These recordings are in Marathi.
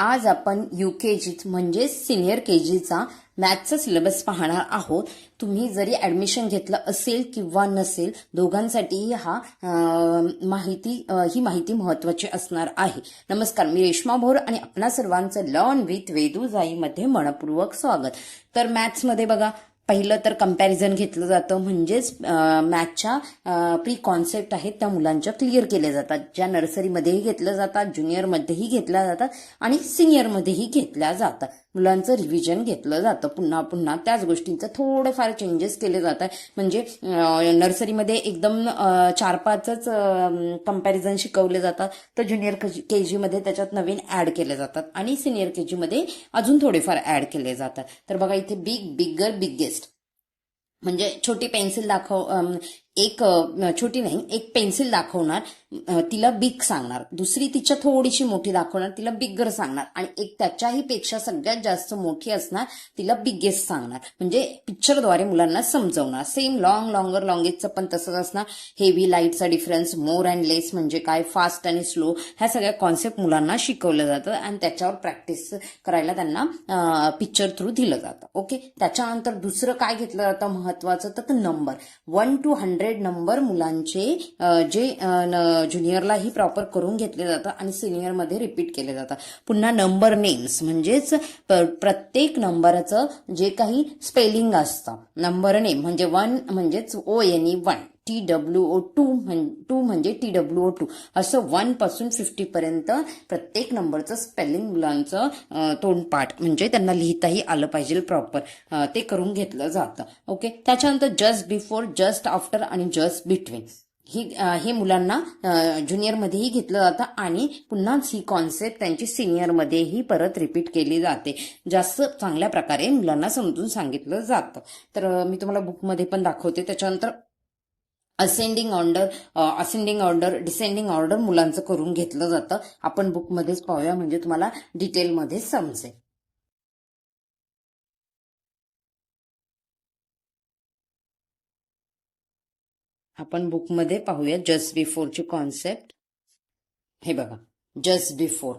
आज आपण यू के जीत म्हणजेच सिनियर के जीचा मॅथचा सिलेबस पाहणार आहोत. तुम्ही जरी ऍडमिशन घेतलं असेल किंवा नसेल दोघांसाठीही हा माहिती ही माहिती महत्वाची असणार आहे. नमस्कार मी रेश्मा भोर आणि आपणा सर्वांचं लॉन विथ वेदू जाईमध्ये मनपूर्वक स्वागत. तर मॅथ्समध्ये बघा पहिलं तर कंपॅरिझन घेतलं जातं म्हणजेच मॅथच्या प्री कॉन्सेप्ट आहेत त्या मुलांच्या क्लिअर केल्या जातात. ज्या नर्सरीमध्येही घेतल्या जातात ज्युनियरमध्येही घेतल्या जातात आणि सिनियरमध्येही घेतल्या जातात. मुलांचं रिव्हिजन घेतलं जातं. पुन्हा पुन्हा त्याच गोष्टींचं थोडेफार चेंजेस केले जातात म्हणजे नर्सरीमध्ये एकदम चार पाचच कंपॅरिझन शिकवले जातात. तर ज्युनियर के जीमध्ये त्याच्यात नवीन ऍड केले जातात. आणि सिनियर के जीमध्ये अजून थोडेफार ऍड केले जातात. तर बघा इथे बिग बिगर बिगेस्ट म्हणजे छोटी पेन्सिल दाखव एक छोटी नाही एक पेन्सिल दाखवणार तिला बिग सांगणार. दुसरी तिच्या थोडीशी मोठी दाखवणार तिला बिग्गर सांगणार. आणि एक त्याच्याही पेक्षा सगळ्यात जास्त मोठी असणार तिला बिगेस्ट सांगणार. म्हणजे पिक्चरद्वारे मुलांना समजवणार. सेम लॉंग लॉंगर लॉंगेजचं पण तसंच असणार. हेवी लाईटचा डिफरन्स मोर अँड लेस म्हणजे काय फास्ट आणि स्लो ह्या सगळ्या कॉन्सेप्ट मुलांना शिकवलं जातं आणि त्याच्यावर प्रॅक्टिस करायला त्यांना पिक्चर थ्रू दिलं जातं. ओके त्याच्यानंतर दुसरं काय घेतलं जातं महत्वाचं? तर number one two hundred number मुलांचे जे जे ज्युनियरलाही प्रॉपर करून घेतले जातं आणि सिनियरमध्ये रिपीट केले जातात. पुन्हा नंबर नेम्स म्हणजेच प्रत्येक नंबरचं जे काही स्पेलिंग असतं. नंबर नेम म्हणजे वन म्हणजेच O N E one T W O two two म्हणजे टी डब्ल्यू ओ टू असं वनपासून फिफ्टी पर्यंत प्रत्येक नंबरचं स्पेलिंग मुलांचं तोंडपाठ म्हणजे त्यांना लिहिताही आलं पाहिजे प्रॉपर ते करून घेतलं जातं. ओके त्याच्यानंतर जस्ट बिफोर जस्ट आफ्टर आणि जस्ट बिटवीन ही हे मुलांना ज्युनियरमध्येही घेतलं जातं आणि पुन्हाच ही कॉन्सेप्ट त्यांची सिनियरमध्येही परत रिपीट केली जाते. जास्त चांगल्या प्रकारे मुलांना समजून सांगितलं जातं. तर मी तुम्हाला बुकमध्ये पण दाखवते. त्याच्यानंतर ascending order ascending order descending order मुलांचं करून घेतलं जातं. आपण बुकमध्येच पाहूया म्हणजे तुम्हाला डिटेलमध्ये समजेल. आपण बुकमध्ये पाहूया जस्ट बिफोरची कॉन्सेप्ट हे बघा जस्ट बिफोर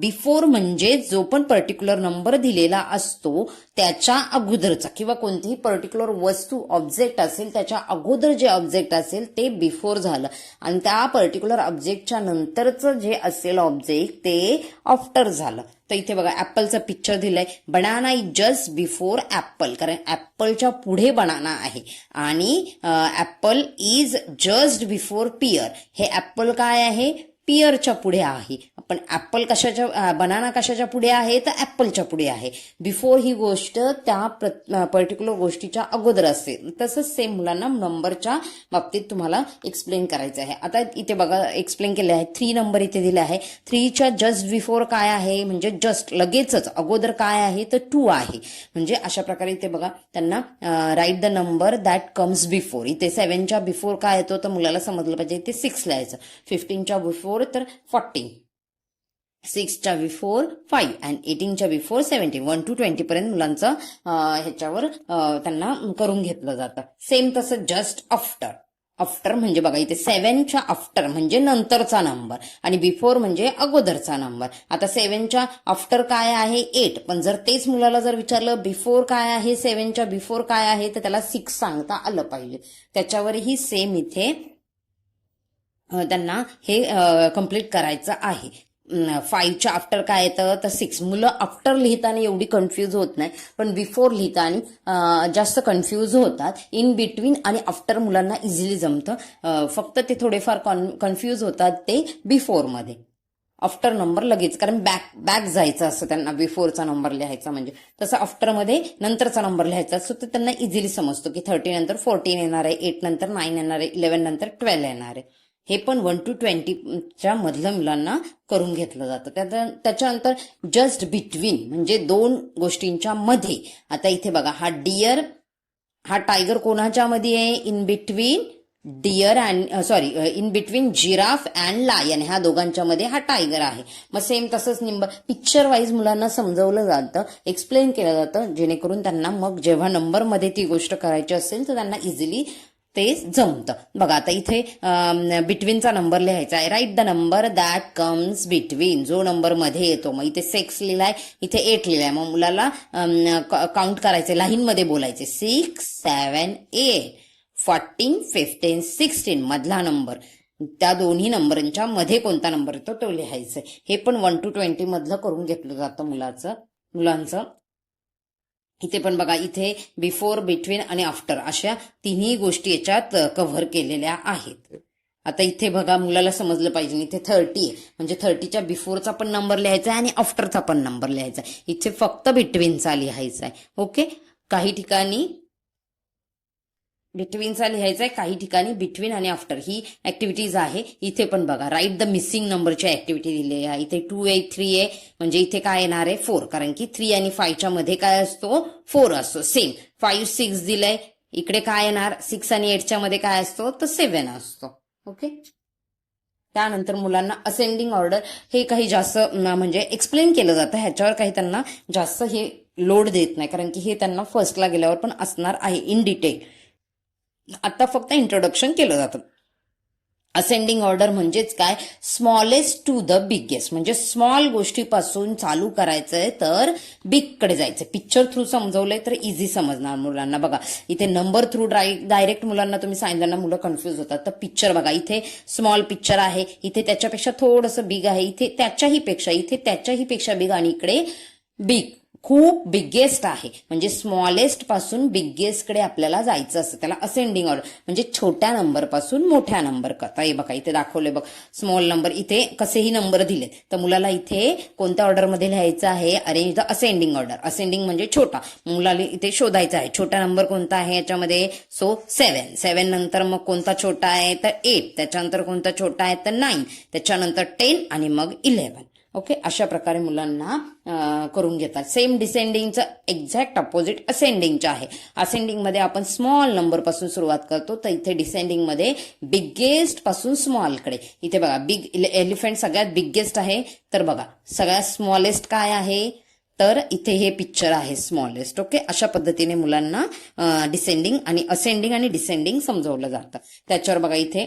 बिफोर म्हणजे जो पण पर्टिक्युलर नंबर दिलेला असतो त्याच्या अगोदरचा किंवा कोणतीही पर्टिक्युलर वस्तू ऑब्जेक्ट असेल त्याच्या अगोदर जे ऑब्जेक्ट असेल ते बिफोर झालं. आणि त्या पर्टिक्युलर ऑब्जेक्टच्या नंतरचं जे असेल ऑब्जेक्ट ते आफ्टर झालं. तर इथे बघा ऍपलचं पिक्चर दिलंय. Banana is just before apple कारण ऍपलच्या पुढे बनाना आहे. आणि apple is just before pear हे ऍपल काय आहे? पियरच्या पुढे आहे. पण ॲपल कशाच्या बनाना कशाच्या पुढे आहे? तर ॲपलच्या पुढे आहे. बिफोर ही गोष्ट त्या प्र पर्टिक्युलर गोष्टीच्या अगोदर असते तसंच सेम मुलांना नंबरच्या बाबतीत तुम्हाला एक्सप्लेन करायचं आहे. आता इथे बघा एक्सप्लेन केले आहे. थ्री नंबर इथे दिले आहे. थ्रीच्या जस्ट बिफोर काय आहे? म्हणजे जस्ट लगेचच अगोदर काय आहे? तर टू आहे. म्हणजे अशा प्रकारे इथे बघा त्यांना write the number that comes before इथे सेव्हनच्या बिफोर काय येतो? तर मुलाला समजलं पाहिजे. ते सिक्स लिहायचं. फिफ्टीनच्या बिफोर तर फोर्टीन सिक्सच्या before five and एटीनच्या before seventeen one to twenty पर्यंत मुलांचं ह्याच्यावर त्यांना करून घेतलं जातं. सेम तसं जस्ट आफ्टर आफ्टर म्हणजे बघा इथे सेव्हनच्या आफ्टर म्हणजे नंतरचा नंबर आणि बिफोर म्हणजे अगोदरचा नंबर आता सेव्हनच्या आफ्टर काय आहे? एट पण जर तेच मुलाला जर विचारलं बिफोर काय आहे? सेव्हनच्या बिफोर काय आहे? तर त्याला सिक्स सांगता आलं पाहिजे. त्याच्यावरही सेम इथे त्यांना हे कंप्लीट करायचं आहे. फाईव्हच्या आफ्टर काय येतं तर सिक्स मुलं आफ्टर लिहिताना एवढी कन्फ्यूज होत नाही पण बिफोर लिहिताना जास्त कन्फ्यूज होतात. इन बिटवीन आणि आफ्टर मुलांना इझिली जमतं. फक्त ते थोडेफार कॉन कन्फ्यूज होतात ते बिफोरमध्ये आफ्टर नंबर लगेच कारण बॅक बॅक जायचं असतं त्यांना बिफोरचा नंबर लिहायचा म्हणजे. तसं आफ्टरमध्ये नंतरचा नंबर लिहायचा असतो तर त्यांना इझिली समजतो की थर्टी नंतर फोर्टीन येणार आहे एट नंतर नाईन येणार आहे इलेव्हन नंतर ट्वेल्व येणार आहे. हे पण वन टू ट्वेंटीच्या मधल्या मुलांना करून घेतलं जातं. त्या त्याच्यानंतर जस्ट बिटवीन म्हणजे दोन गोष्टींच्या मध्ये. आता इथे बघा हा डिअर हा टायगर कोणाच्या मध्ये आहे? In between deer and sorry in between giraffe and lion ह्या दोघांच्या मध्ये हा टायगर आहे. मग सेम तसंच निंब पिक्चर वाईज मुलांना समजवलं जातं एक्सप्लेन केलं जातं जेणेकरून त्यांना मग जेव्हा नंबरमध्ये ती गोष्ट करायची असेल तर त्यांना इझिली ते जमतं. बघा आता इथे बिटवीनचा नंबर लिहायचा आहे. Write the number that comes between जो नंबरमध्ये येतो मग इथे सिक्स लिहिलाय इथे एट लिहिलाय. मग मुलाला काउंट करायचे लाईनमध्ये बोलायचे. Six seven eight fourteen fifteen sixteen मधला नंबर त्या दोन्ही नंबरच्या मध्ये कोणता नंबर येतो तो लिहायचा हे पण वन टू ट्वेंटी मधलं करून घेतलं जातं मुलाचं मुलांचं. इथे पण बघा इथे बिफोर बिटवीन आणि आफ्टर अशा तिन्ही गोष्टी याच्यात कव्हर केलेल्या आहेत. आता इथे बघा मुलाला समजलं पाहिजे. इथे थर्टी आहे. म्हणजे थर्टीच्या बिफोरचा पण नंबर लिहायचा आहे आणि आफ्टरचा पण नंबर लिहायचा आहे. इथे फक्त बिटवीनचा लिहायचा आहे. ओके काही ठिकाणी बिटवीनचा लिहायचा आहे काही ठिकाणी बिटवीन आणि आफ्टर ही ऍक्टिव्हिटीज आहे. इथे पण बघा. राईट द मिसिंग नंबरची ऍक्टिव्हिटी दिली आहे. इथे टू ए थ्री ए म्हणजे इथे काय येणार आहे? फोर कारण की थ्री आणि फायच्या मध्ये काय असतो? फोर असतो. सेम फाईव्ह सिक्स दिलंय. इकडे काय येणार? सिक्स आणि एटच्या मध्ये काय असतो? तर सेव्हन असतो. ओके त्यानंतर मुलांना असेंडिंग ऑर्डर हे काही जास्त म्हणजे एक्सप्लेन केलं जातं. ह्याच्यावर काही त्यांना जास्त हे लोड देत नाही. कारण की हे त्यांना फर्स्टला गेल्यावर पण असणार आहे इन डिटेल आता फक्त इंट्रोडक्शन केलं जातं. असेंडिंग ऑर्डर म्हणजेच काय? स्मॉलेस्ट टू द बिगेस्ट म्हणजे स्मॉल गोष्टीपासून चालू करायचंय तर बिगकडे जायचं पिक्चर थ्रू समजवलंय तर इझी समजणार मुलांना. बघा इथे नंबर थ्रू डायरेक्ट मुलांना तुम्ही सांगितलं ना मुलं कन्फ्युज होतात. तर पिक्चर बघा इथे स्मॉल पिक्चर आहे इथे त्याच्यापेक्षा थोडंसं बिग आहे इथे त्याच्याही पेक्षा इथे त्याच्याही पेक्षा बिग आणि इकडे बिग खूप बिगेस्ट आहे. म्हणजे स्मॉलेस्टपासून बिगेस्टकडे आपल्याला जायचं असतं. त्याला असेंडिंग ऑर्डर म्हणजे छोट्या नंबरपासून मोठ्या नंबर करता. हे बघा इथे दाखवले बघ. स्मॉल नंबर इथे कसेही नंबर दिले तर मुलाला इथे कोणत्या ऑर्डरमध्ये लिहायचं आहे? Arrange the ascending order ascending म्हणजे छोटा. मुलाला इथे शोधायचा आहे. छोटा नंबर कोणता आहे याच्यामध्ये? सो सेवन सेवन नंतर मग कोणता छोटा आहे? तर एट त्याच्यानंतर कोणता छोटा आहे? तर नाईन त्याच्यानंतर टेन आणि मग इलेव्हन ओके? अशा प्रकारे मुलांना करून घेतात. सेम डिसेंडिंगचं एक्झॅक्ट अपोजिट असेंडिंगचं आहे. असेंडिंगमध्ये आपण स्मॉल नंबरपासून सुरुवात करतो तर इथे डिसेंडिंगमध्ये बिगेस्टपासून स्मॉलकडे इथे बघा बिग एलिफंट सगळ्यात बिगेस्ट आहे तर बघा सगळ्यात स्मॉलेस्ट काय आहे? तर इथे हे पिक्चर आहे स्मॉलेस्ट ओके? अशा पद्धतीने मुलांना डिसेंडिंग आणि असेंडिंग आणि डिसेंडिंग समजवलं जातं. त्याच्यावर बघा इथे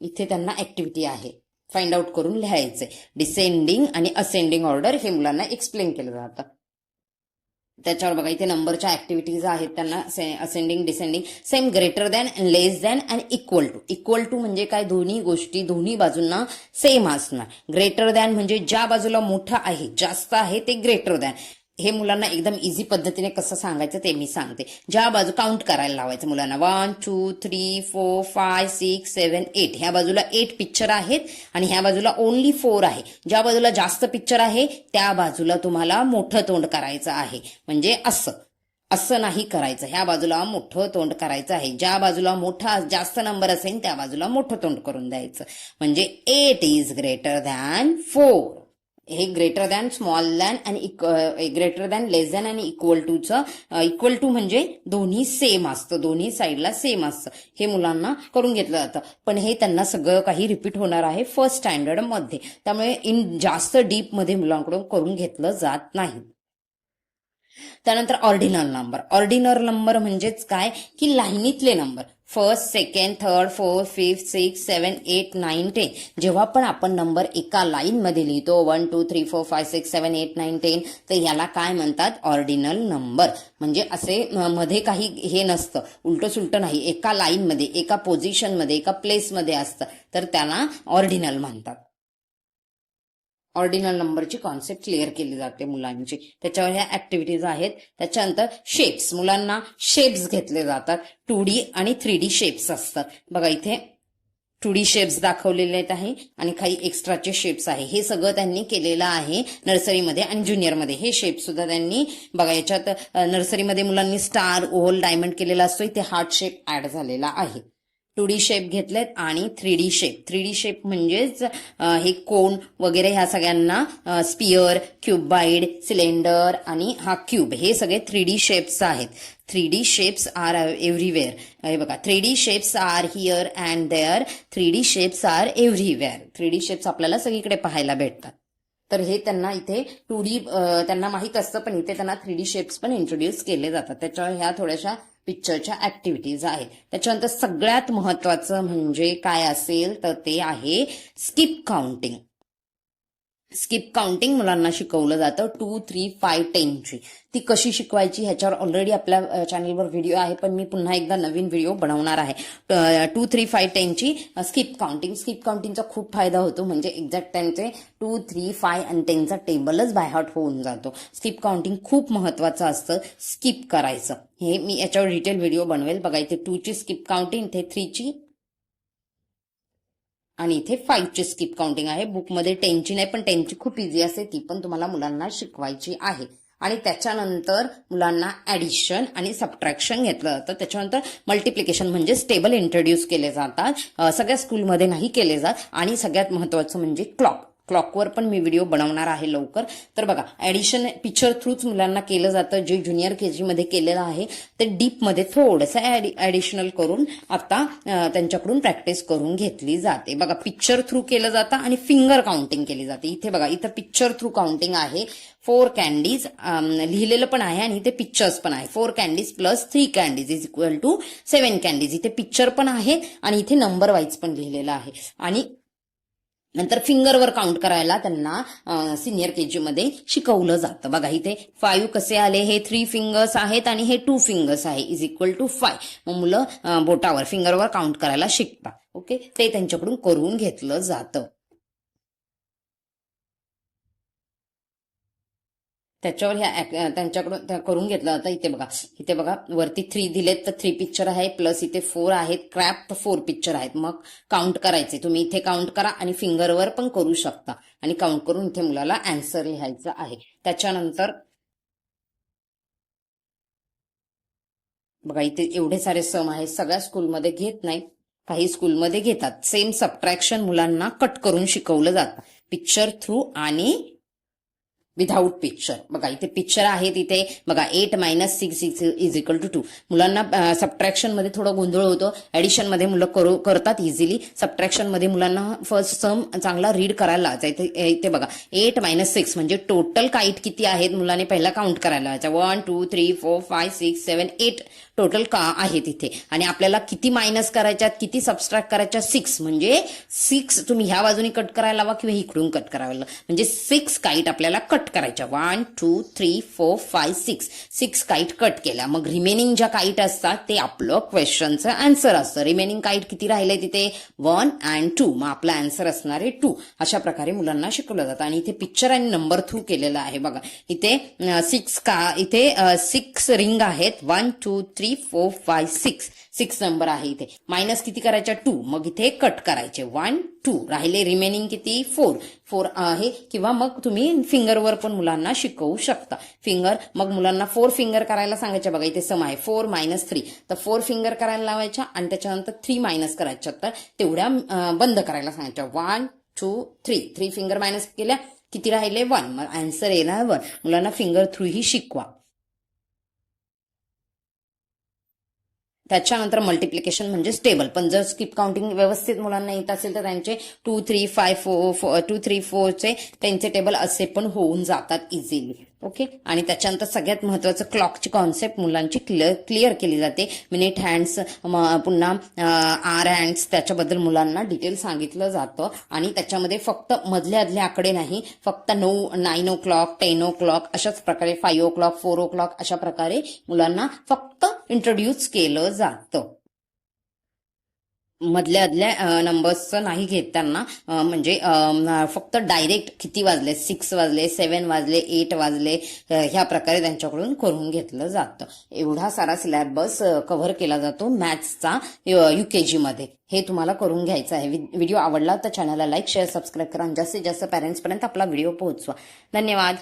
इथे त्यांना ऍक्टिव्हिटी आहे. फाइंड आउट करून लिहायचे. डिसेंडिंग आणि असेंडिंग ऑर्डर हे मुलांना एक्सप्लेन केलं जातं. त्याच्यावर बघा इथे नंबरच्या ऍक्टिव्हिटीज आहेत त्यांना ascending descending same greater than less than and equal to equal to म्हणजे काय? दोन्ही गोष्टी दोन्ही बाजूंना सेम असणार. ग्रेटर दॅन म्हणजे ज्या बाजूला मोठं आहे जास्त आहे ते ग्रेटर दॅन हे मुलांना एकदम इझी पद्धतीने कसं सांगायचं ते मी सांगते. ज्या बाजू काउंट करायला लावायचं मुलांना. One two three four five six seven eight ह्या बाजूला एट पिक्चर आहेत आणि ह्या बाजूला ओनली फोर आहे. ज्या बाजूला जास्त पिक्चर आहे त्या बाजूला तुम्हाला मोठं तोंड करायचं आहे. म्हणजे असं. असं नाही करायचं. ह्या बाजूला मोठं तोंड करायचं आहे. ज्या बाजूला मोठा जास्त नंबर असेल त्या बाजूला मोठं तोंड करून द्यायचं. म्हणजे eight is greater than four हे ग्रेटर दॅन स्मॉल दॅन आणि ग्रेटर दॅन लेस दॅन आणि इक्वल टूचं इक्वल टू म्हणजे दोन्ही सेम असतं. दोन्ही साईडला सेम असतं. हे मुलांना करून घेतलं जातं. पण हे त्यांना सगळं काही रिपीट होणार आहे फर्स्ट स्टँडर्डमध्ये. त्यामुळे इन जास्त डीपमध्ये मुलांकडून करून घेतलं जात नाही. त्यानंतर ऑर्डिनल नंबर ऑर्डिनल नंबर म्हणजेच काय? की लाईनीतले number first second third fourth fifth six seven eight nine ten जेव्हा पण आपण नंबर एका लाईनमध्ये लिहितो one two three four five six seven eight nine ten तर याला काय म्हणतात? ऑर्डिनल नंबर म्हणजे असे मध्ये काही हे नसतं. उलटं सुलटं नाही. एका लाईनमध्ये एका पोझिशनमध्ये एका प्लेसमध्ये असतं. तर त्याला ऑर्डिनल म्हणतात. ऑर्डिनल नंबरची कॉन्सेप्ट क्लिअर केली जाते मुलांची. त्याच्यावर ह्या ऍक्टिव्हिटीज आहेत. त्याच्यानंतर शेप्स मुलांना शेप्स घेतले जातात. टू डी आणि थ्री डी शेप्स असतात. बघा इथे टू डी शेप्स दाखवलेले आहेत आहे आणि काही एक्स्ट्राचे शेप्स आहे. हे सगळं त्यांनी केलेलं आहे नर्सरीमध्ये आणि ज्युनियरमध्ये हे शेप सुद्धा त्यांनी बघा याच्यात नर्सरीमध्ये मुलांनी स्टार ओव्हल डायमंड केलेला असतो. इथे हार्ट शेप ऍड झालेला आहे. टू डी शेप घेतलेत आणि three D shape three D shape म्हणजेच हे कोन वगैरे ह्या सगळ्यांना स्पियर क्युबाईड सिलेंडर आणि हा क्यूब हे सगळे थ्री डी शेप्स आहेत. Three D shapes are everywhere हे बघा three D shapes are here and there three D shapes are everywhere three D shapes आपल्याला सगळीकडे पाहायला भेटतात. तर हे त्यांना इथे टू डी त्यांना माहीत असतं पण इथे त्यांना थ्री डी शेप्स पण इंट्रोड्यूस केले जातात. त्याच्यावर ह्या थोड्याशा पिक्चरच्या ऍक्टिव्हिटीज आहेत. त्याच्यानंतर सगळ्यात महत्वाचं म्हणजे काय असेल तर ते आहे स्किप काउंटिंग स्किप काउंटिंग मुलांना शिकवलं जातं. टू थ्री फाय टेनची ती कशी शिकवायची ह्याच्यावर ऑलरेडी आपल्या चॅनलवर व्हिडिओ आहे पण मी पुन्हा एकदा नवीन व्हिडिओ बनवणार आहे. टू थ्री फाय टेनची स्किप काउंटिंग स्किप काउंटिंगचा खूप फायदा होतो म्हणजे एक्झॅक्ट त्यांचे टू थ्री फाय आणि टेनचा टेबलच बायहॉट होऊन जातो. स्किप काउंटिंग खूप महत्वाचं असतं स्किप करायचं. हे मी याच्यावर डिटेल व्हिडिओ बनवेल. बघा इथे टूची स्किप काउंटिंग इथे थ्रीची आणि इथे फाईव्हची स्किप काउंटिंग आहे. बुकमध्ये टेनची नाही पण टेनची खूप इझी असते. ती पण तुम्हाला मुलांना शिकवायची आहे. आणि त्याच्यानंतर मुलांना ऍडिशन आणि सबट्रॅक्शन घेतलं जातं. त्याच्यानंतर मल्टिप्लिकेशन म्हणजे स्टेबल इंट्रोड्यूस केले जातात. सगळ्या स्कूलमध्ये नाही केले जात. आणि सगळ्यात महत्वाचं म्हणजे क्लॉक क्लॉकवर पण मी व्हिडिओ बनवणार आहे लवकर. तर बघा ऍडिशन पिक्चर थ्रूच मुलांना केलं जातं जे ज्युनियर के जीमध्ये केलेलं आहे ते डीपमध्ये थोडंसं ऍडिशनल करून आता त्यांच्याकडून प्रॅक्टिस करून घेतली जाते. बघा पिक्चर थ्रू केलं जातं आणि फिंगर काउंटिंग केली जाते. इथे बघा इथं पिक्चर थ्रू काउंटिंग आहे. फोर कॅन्डीज लिहिलेलं पण आहे आणि इथे पिक्चर्स पण आहे. Four candies plus three candies is equal to seven candies इथे पिक्चर पण आहे आणि इथे नंबर वाईज पण लिहिलेलं आहे. आणि नंतर फिंगरवर काउंट करायला त्यांना सिनियर के मध्ये शिकवलं जातं. बघा इथे फाईव्ह कसे आले? हे थ्री फिंगर्स आहेत आणि हे टू फिंगर्स आहे. इज इक्वल टू फाय मग मुलं बोटावर फिंगरवर काउंट करायला शिकतात. ओके ते त्यांच्याकडून करून घेतलं जातं. त्याच्यावर ह्या त्यांच्याकडून करून घेतलं. जातं इथे बघा. इथे बघा वरती थ्री दिलेत तर थ्री पिक्चर आहे प्लस इथे फोर आहेत. क्रॅप फोर पिक्चर आहेत. मग काउंट करायचे. तुम्ही इथे काउंट करा आणि फिंगरवर पण करू शकता. आणि काउंट करून इथे मुलाला अँसर लिहायचं आहे. त्याच्यानंतर बघा इथे एवढे सारे सम आहेत. सगळ्या स्कूलमध्ये घेत नाहीत काही स्कूलमध्ये घेतात. सेम सबट्रॅक्शन मुलांना कट करून शिकवलं जातं. पिक्चर थ्रू आणि विदाऊट पिक्चर बघा इथे पिक्चर आहेत इथे बघा eight minus six is equal to two मुलांना सबट्रॅक्शनमध्ये थोडं गोंधळ होतो. ॲडिशनमध्ये मुलं करू करतात इझिली सबट्रॅक्शनमध्ये मुलांना फर्स्ट सम चांगला रीड करायला लावायचा इथे इथे बघा एट मायनस सिक्स म्हणजे टोटल काईट किती आहेत? मुलांनी पहिला काउंट करायला लावायचा one two three four five six seven eight total का आहे तिथे? आणि आपल्याला किती मायनस करायच्यात किती सबस्ट्रॅक्ट करायच्या सिक्स म्हणजे सिक्स तुम्ही ह्या बाजूने कट करायला लावा किंवा इकडून कट करायला लावा. म्हणजे सिक्स काईट आपल्याला कट करायच्या. One two three four five six six kite cut केल्या. मग रिमेनिंग ज्या काईट असतात ते आपलं क्वेश्चनचं आन्सर असतं. रिमेनिंग काईट किती राहिले तिथे? वन अँड टू मग आपला आन्सर असणार आहे टू अशा प्रकारे मुलांना शिकवलं जातं. आणि इथे पिक्चर आणि नंबर थ्रू केलेला आहे बघा. इथे सिक्स का इथे सिक्स रिंग आहेत. One two three three four five six six number आहे इथे. मायनस किती करायच्या? टू मग इथे कट करायचे. वन टू राहिले रिमेनिंग किती? फोर फोर आहे. किंवा मग तुम्ही फिंगरवर पण मुलांना शिकवू शकता. फिंगर मग मुलांना फोर फिंगर करायला सांगायच्या बघा इथे सम आहे. फोर मायनस थ्री तर फोर फिंगर करायला लावायच्या आणि त्याच्यानंतर थ्री मायनस करायच्या. तर तेवढ्या बंद करायला सांगायच्या. One two three three finger minus केल्या किती राहिले? वन मग आन्सर येणार वन मुलांना फिंगर थ्रू ही शिकवा. त्याच्यानंतर मल्टिप्लिकेशन म्हणजे स्टेबल पण जर स्किप काउंटिंग व्यवस्थित मुलांना येत असेल तर त्यांचे two three five four two three फोरचे त्यांचे टेबल असे पण होऊन जातात इझिली ओके? आणि त्याच्यानंतर सगळ्यात महत्वाचं क्लॉकची कॉन्सेप्ट मुलांची क्लिअर क्लिअर केली जाते. मिनिट हँड्स पुन्हा आर हँड्स त्याच्याबद्दल मुलांना डिटेल सांगितलं जातं. आणि त्याच्यामध्ये फक्त मधल्या आदल्या आकडे नाही फक्त नऊ nine o'clock ten o'clock अशाच प्रकारे five o'clock four o'clock अशा प्रकारे मुलांना फक्त इंट्रोड्यूस केलं जातं. मधल्या मधल्या नंबर्सचं नाही घेत त्यांना. म्हणजे फक्त डायरेक्ट किती वाजले? सिक्स वाजले सेवन वाजले एट वाजले ह्या प्रकारे त्यांच्याकडून करून घेतलं जातं. एवढा सारा सिलॅबस कव्हर केला जातो मॅथ्सचा यू के मध्ये. हे तुम्हाला करून घ्यायचं आहे. व्हिडिओ आवडला तर चॅनलला लाईक शेअर सबस्क्राईब करा. जास्तीत जास्त पॅरेंट्सपर्यंत आपला व्हिडिओ पोहोचवा. धन्यवाद.